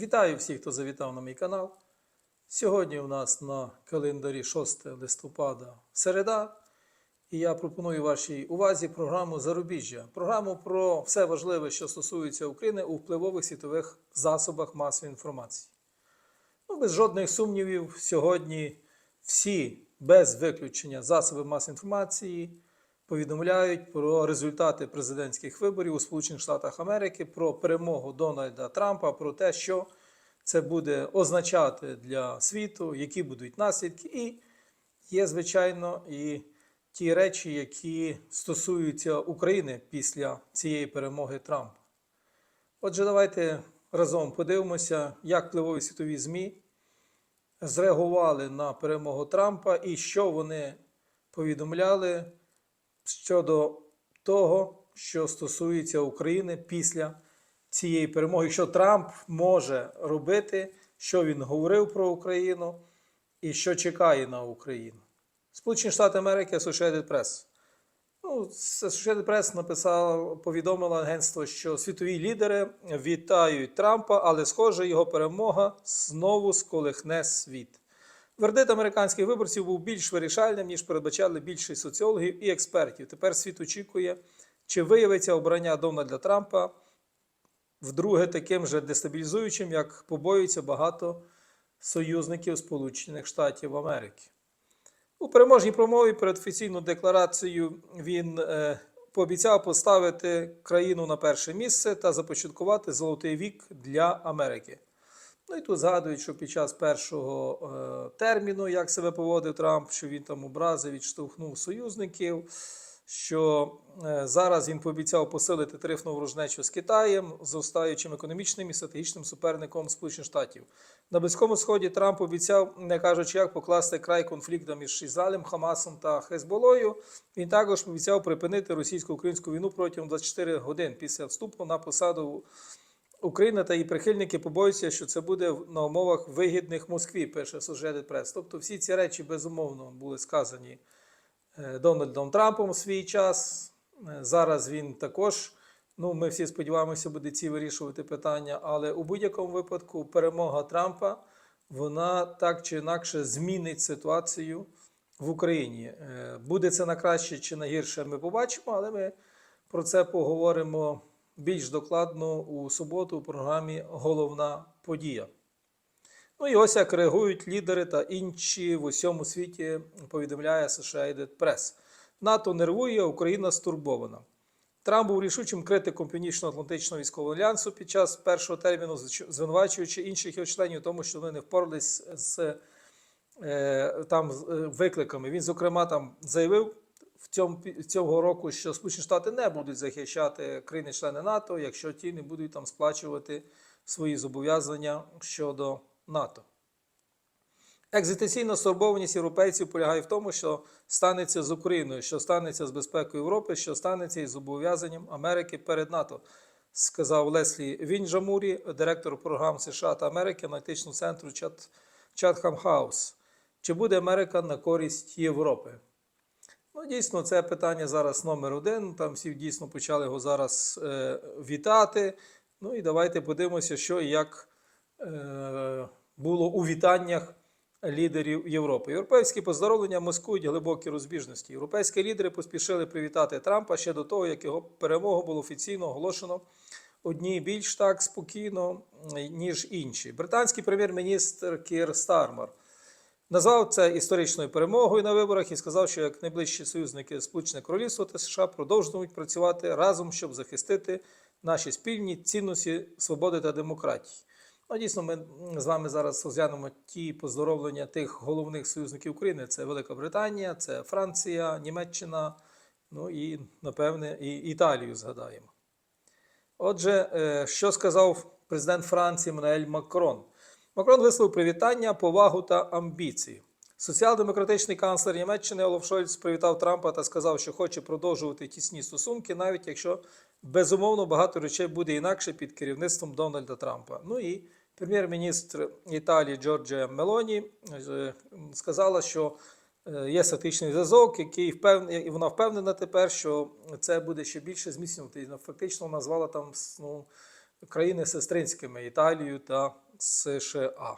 Вітаю всіх, хто завітав на мій канал. Сьогодні у нас на календарі 6 листопада середа, і я пропоную вашій увазі програму Зарубіжжя. Програму про все важливе, що стосується України у впливових світових засобах масової інформації. Ну, без жодних сумнівів, сьогодні всі без виключення засоби масової інформації повідомляють про результати президентських виборів у Сполучених Штатах Америки, про перемогу Дональда Трампа, про те, що це буде означати для світу, які будуть наслідки. І є, звичайно, і ті речі, які стосуються України після цієї перемоги Трампа. Отже, давайте разом подивимося, як впливові світові ЗМІ зреагували на перемогу Трампа і що вони повідомляли щодо того, що стосується України після цієї перемоги, що Трамп може робити, що він говорив про Україну і що чекає на Україну. Сполучені Штати Америки, Associated Press. Ну, Associated Press написав, повідомило агентство, що світові лідери вітають Трампа, але, схоже, його перемога знову сколихне світ. Вердит американських виборців був більш вирішальним, ніж передбачали більшість соціологів і експертів. Тепер світ очікує, чи виявиться обрання Дональда Трампа вдруге таким же дестабілізуючим, як побоюються багато союзників Сполучених Штатів Америки. У переможній промові перед офіційною декларацією він е, пообіцяв поставити країну на перше місце та започаткувати золотий вік для Америки. Ну і тут згадують, що під час першого е, терміну, як себе поводив Трамп, що він там образи відштовхнув союзників, що е, зараз він пообіцяв посилити тарифну ворожнечу з Китаєм, зростаючим економічним і стратегічним суперником Сполучених Штатів. На Близькому Сході Трамп обіцяв, не кажучи, як покласти край конфліктам між Ізраїлем, Хамасом та Хезболою. Він також пообіцяв припинити російсько-українську війну протягом 24 годин після вступу на посаду Україна та її прихильники побоюються, що це буде на умовах вигідних Москві, пише Associated Press. Тобто всі ці речі безумовно були сказані е, Дональдом Трампом в свій час. Е, Зараз він також, ну ми всі сподіваємося, буде ці вирішувати питання. Але у будь-якому випадку перемога Трампа вона так чи інакше змінить ситуацію в Україні. Е, Буде це на краще чи на гірше, ми побачимо, але ми про це поговоримо більш докладно у суботу у програмі Головна подія. Ну і ось як реагують лідери та інші в усьому світі, повідомляє Associated Press. НАТО нервує, Україна стурбована. Трамп був рішучим критиком Північно-Атлантичного військового альянсу під час першого терміну, звинувачуючи інших його членів, тому що вони не впорались з е, там, е, викликами. Він, зокрема, там заявив в цьому, цього року, що Сполучені Штати не будуть захищати країни-члени НАТО, якщо ті не будуть там сплачувати свої зобов'язання щодо НАТО. Екзистенційна стурбованість європейців полягає в тому, що станеться з Україною, що станеться з безпекою Європи, що станеться із зобов'язанням Америки перед НАТО, сказав Леслі Вінджамурі, директор програм США та Америки аналітичного центру Чат, Чатхам Хаус. Чи буде Америка на користь Європи? Ну, дійсно, це питання зараз номер один. Там всі дійсно почали його зараз е, вітати. Ну і давайте подивимося, що і як е, було у вітаннях лідерів Європи. Європейські поздоровлення маскують глибокі розбіжності. Європейські лідери поспішили привітати Трампа ще до того, як його перемогу було офіційно оголошено. Одні більш так спокійно, ніж інші. Британський прем'єр-міністр Кір Стармер назвав це історичною перемогою на виборах і сказав, що як найближчі союзники Сполучене Королівство та США продовжують працювати разом, щоб захистити наші спільні цінності свободи та демократії. Ну, дійсно, ми з вами зараз розглянемо ті поздоровлення тих головних союзників України: це Велика Британія, це Франція, Німеччина, ну і, напевне, і Італію згадаємо. Отже, е, що сказав президент Франції Мануель Макрон? Макрон висловив привітання, повагу та амбіції. Соціал-демократичний канцлер Німеччини Олаф Шольц привітав Трампа та сказав, що хоче продовжувати тісні стосунки, навіть якщо безумовно багато речей буде інакше під керівництвом Дональда Трампа. Ну і прем'єр-міністр Італії Джорджія Мелоні е, сказала, що е, є статичний зв'язок, який впевнений, і вона впевнена тепер, що це буде ще більше зміцнювати. Фактично назвала там ну, країни сестринськими Італію та США.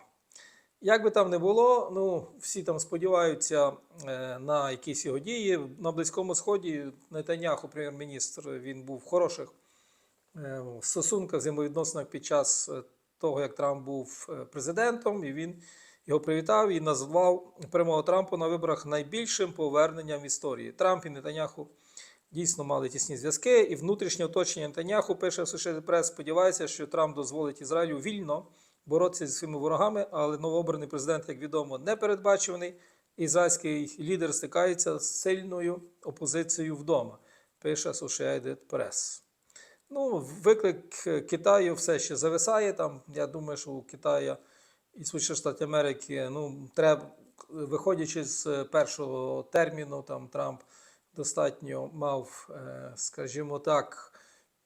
Як би там не було, ну всі там сподіваються е, на якісь його дії. На Близькому Сході Нетаняху, прем'єр-міністр, він був в хороших е, стосунках, взаємовідносинах під час е, того, як Трамп був президентом, і він його привітав і назвав перемогу Трампа на виборах найбільшим поверненням в історії. Трамп і Нетаняху дійсно мали тісні зв'язки, і внутрішнє оточення Нетаняху пише США Прес, сподівається, що Трамп дозволить Ізраїлю вільно боротися зі своїми ворогами, але новообраний президент, як відомо, не передбачуваний. Ізраїльський лідер стикається з сильною опозицією вдома, пише Associated Press. Ну, виклик Китаю все ще зависає. Там, я думаю, що у Китаю і Сполучених Штатів Америки, ну, треба, виходячи з першого терміну, там Трамп достатньо мав, е, скажімо так,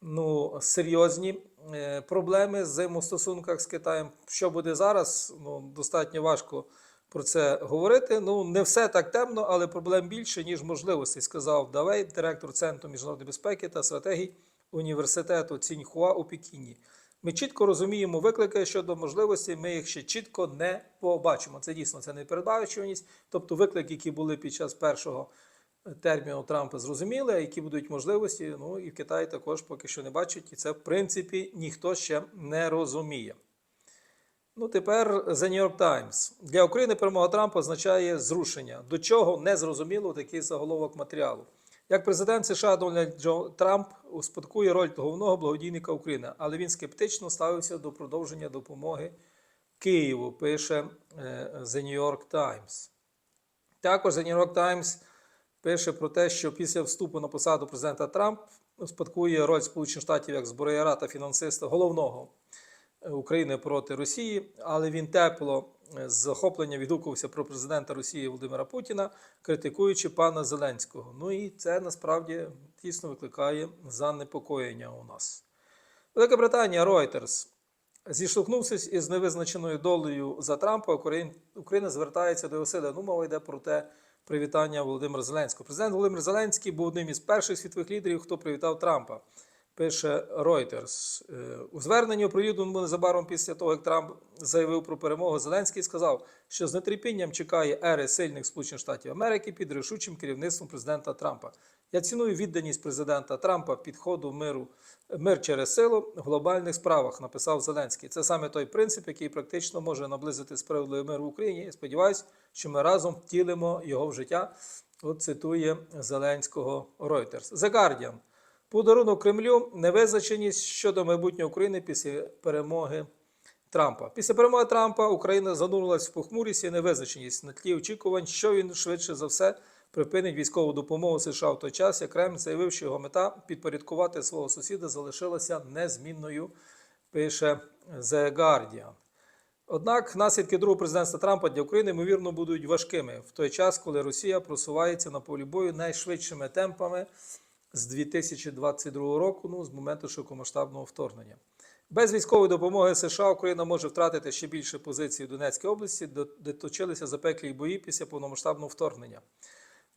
ну, серйозні е, проблеми з взаємостосунках з Китаєм. Що буде зараз? Ну, достатньо важко про це говорити. Ну, не все так темно, але проблем більше, ніж можливостей, сказав Давей, директор Центру міжнародної безпеки та стратегій університету Ціньхуа у Пекіні. Ми чітко розуміємо виклики щодо можливості, ми їх ще чітко не побачимо. Це дійсно це непередбачуваність. Тобто виклики, які були під час першого терміну Трампа, зрозуміли, а які будуть можливості. Ну і в Китаї також поки що не бачать, і це в принципі ніхто ще не розуміє. Ну, тепер The New York Times. Для України перемога Трампа означає зрушення. До чого не зрозуміло такий заголовок матеріалу. Як президент США Дональд Джо Трамп успадкує роль головного благодійника України, але він скептично ставився до продовження допомоги Києву, пише е, The New York Times. Також The New York Times пише про те, що після вступу на посаду президента Трамп успадкує роль Сполучених Штатів як зброяра та фінансиста головного України проти Росії, але він тепло е, з захоплення відгукувався про президента Росії Володимира Путіна, критикуючи пана Зеленського. Ну і це насправді тісно викликає занепокоєння у нас. Велика Британія Reuters. Зіштовхнувшись із невизначеною долею за Трампа, Україна звертається до його сили. Ну, мова йде про те привітання Володимира Зеленського. Президент Володимир Зеленський був одним із перших світових лідерів, хто привітав Трампа. Пише Reuters. Е, У зверненні оприлюдненому незабаром після того, як Трамп заявив про перемогу, Зеленський сказав, що з нетерпінням чекає ери сильних Сполучених Штатів Америки під рішучим керівництвом президента Трампа. Я ціную відданість президента Трампа підходу миру мир через силу в глобальних справах, написав Зеленський. Це саме той принцип, який практично може наблизити справедливий мир в Україні. І сподіваюся, що ми разом втілимо його в життя. От цитує Зеленського Reuters. The Guardian. Подарунок Кремлю невизначеність щодо майбутнього України після перемоги Трампа. Після перемоги Трампа Україна занурилась в похмурість і невизначеність на тлі очікувань, що він швидше за все припинить військову допомогу США в той час, як Кремль заявив, що його мета підпорядкувати свого сусіда залишилася незмінною, пише The Guardian. Однак наслідки другого президентства Трампа для України, ймовірно, будуть важкими в той час, коли Росія просувається на полі бою найшвидшими темпами з 2022 року, ну, з моменту широкомасштабного вторгнення. Без військової допомоги США Україна може втратити ще більше позицій в Донецькій області, де- точилися запеклі бої після повномасштабного вторгнення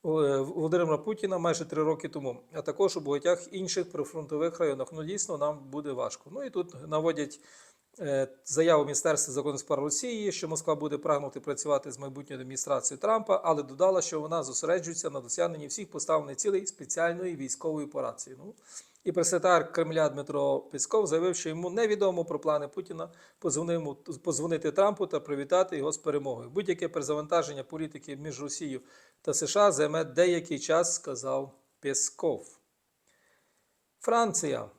Володимира Путіна майже три роки тому, а також у багатьох інших прифронтових районах. Ну, дійсно, нам буде важко. Ну і тут наводять е, заяву Міністерства законних справ Росії, що Москва буде прагнути працювати з майбутньою адміністрацією Трампа, але додала, що вона зосереджується на досягненні всіх поставлених цілей спеціальної військової операції. Ну, і прес-секретар Кремля Дмитро Песков заявив, що йому невідомо про плани Путіна позвонити Трампу та привітати його з перемогою. Будь-яке перезавантаження політики між Росією та США займе деякий час, сказав Песков. Франція.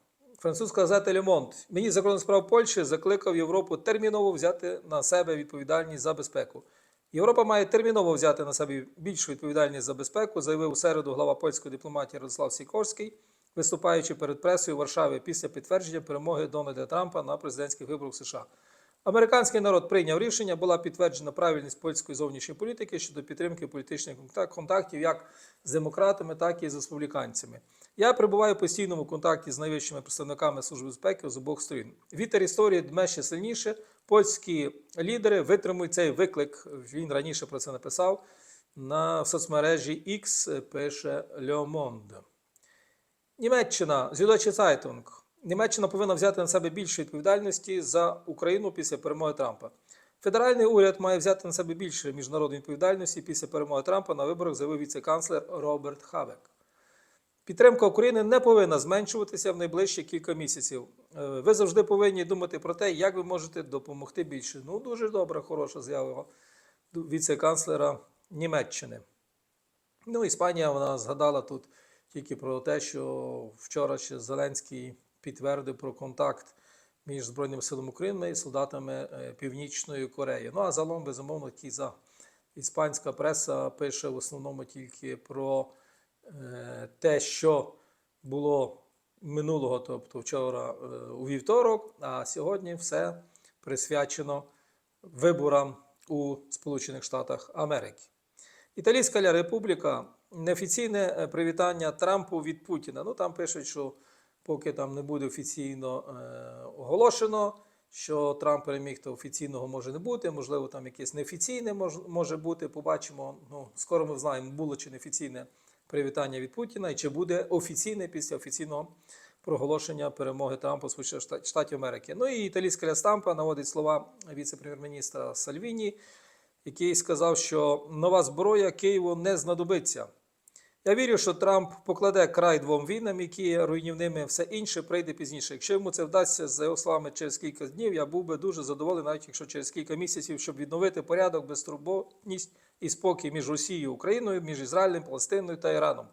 Французька газета Le. Міністр закордонних справ Польщі закликав Європу терміново взяти на себе відповідальність за безпеку. Європа має терміново взяти на себе більшу відповідальність за безпеку, заявив у середу глава польської дипломатії Радослав Сікорський, виступаючи перед пресою у Варшаві після підтвердження перемоги Дональда Трампа на президентських виборах США. Американський народ прийняв рішення, була підтверджена правильність польської зовнішньої політики щодо підтримки політичних контактів як з демократами, так і з республіканцями. Я перебуваю в постійному контакті з найвищими представниками Служби безпеки з обох сторін. Вітер історії дме ще сильніше. Польські лідери витримують цей виклик. Він раніше про це написав на соцмережі X, пише Monde. Німеччина, Süddeutsche Zeitung. Німеччина повинна взяти на себе більше відповідальності за Україну після перемоги Трампа. Федеральний уряд має взяти на себе більше міжнародної відповідальності після перемоги Трампа на виборах, заявив віце-канцлер Роберт Хавек. Підтримка України не повинна зменшуватися в найближчі кілька місяців. Е, Ви завжди повинні думати про те, як ви можете допомогти більше. Ну, дуже добра, хороша заява віце-канцлера Німеччини. Ну, Іспанія вона згадала тут тільки про те, що вчора ще Зеленський підтвердив про контакт між Збройними силами України і солдатами е, Північної Кореї. Ну а загалом, безумовно, ті іспанська преса пише в основному тільки про е, те, що було минулого, тобто вчора е, у вівторок, а сьогодні все присвячено виборам у Сполучених Штатах Америки. Італійська Ля Републіка неофіційне привітання Трампу від Путіна. Ну там пишуть, що поки там не буде офіційно е, оголошено, що Трамп переміг, то офіційного може не бути. Можливо, там якесь неофіційне мож, може бути. Побачимо. Ну, скоро ми знаємо, було чи неофіційне привітання від Путіна, і чи буде офіційне після офіційного проголошення перемоги Трампа Сполучених Шта- Штатів Америки. Ну і італійська Ля Стампа наводить слова віце-прем'єр-міністра Сальвіні, який сказав, що нова зброя Києву не знадобиться. Я вірю, що Трамп покладе край двом війнам, які є руйнівними, все інше прийде пізніше. Якщо йому це вдасться, за його словами, через кілька днів, я був би дуже задоволений, навіть якщо через кілька місяців, щоб відновити порядок, безтурботність і спокій між Росією і Україною, між Ізраїлем, Палестиною та Іраном.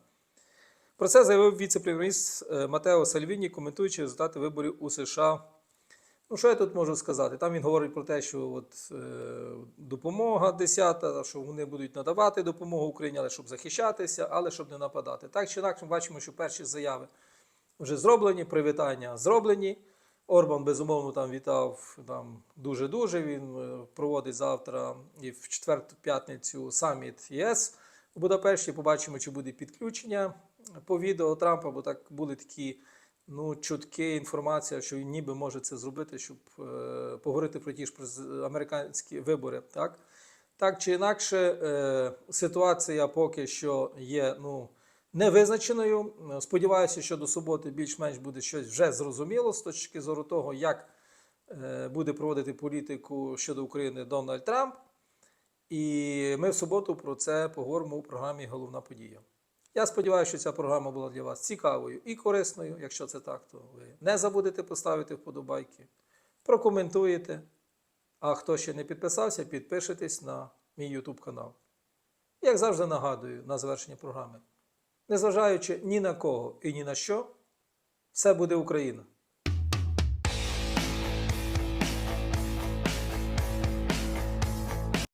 Про це заявив віце-прем'єр-міністр е, Матео Сальвіні, коментуючи результати виборів у США. Ну, що я тут можу сказати? Там він говорить про те, що от, е, допомога 10, що вони будуть надавати допомогу Україні, але щоб захищатися, але щоб не нападати. Так чи інакше, ми бачимо, що перші заяви вже зроблені, привітання зроблені. Орбан, безумовно, там вітав там, дуже-дуже. Він е, проводить завтра і в четверту п'ятницю саміт ЄС у Будапешті. Побачимо, чи буде підключення по відео Трампа, бо так були такі ну, чутки, інформація, що ніби може це зробити, щоб е, поговорити про ті ж американські вибори. Так, так чи інакше, е, ситуація поки що є ну, невизначеною. Сподіваюся, що до суботи більш-менш буде щось вже зрозуміло з точки зору того, як е, буде проводити політику щодо України Дональд Трамп. І ми в суботу про це поговоримо у програмі Головна подія. Я сподіваюся, що ця програма була для вас цікавою і корисною. Якщо це так, то ви не забудете поставити вподобайки, прокоментуєте. А хто ще не підписався, підпишитесь на мій YouTube канал. Як завжди нагадую на завершення програми. Незважаючи ні на кого і ні на що, все буде Україна.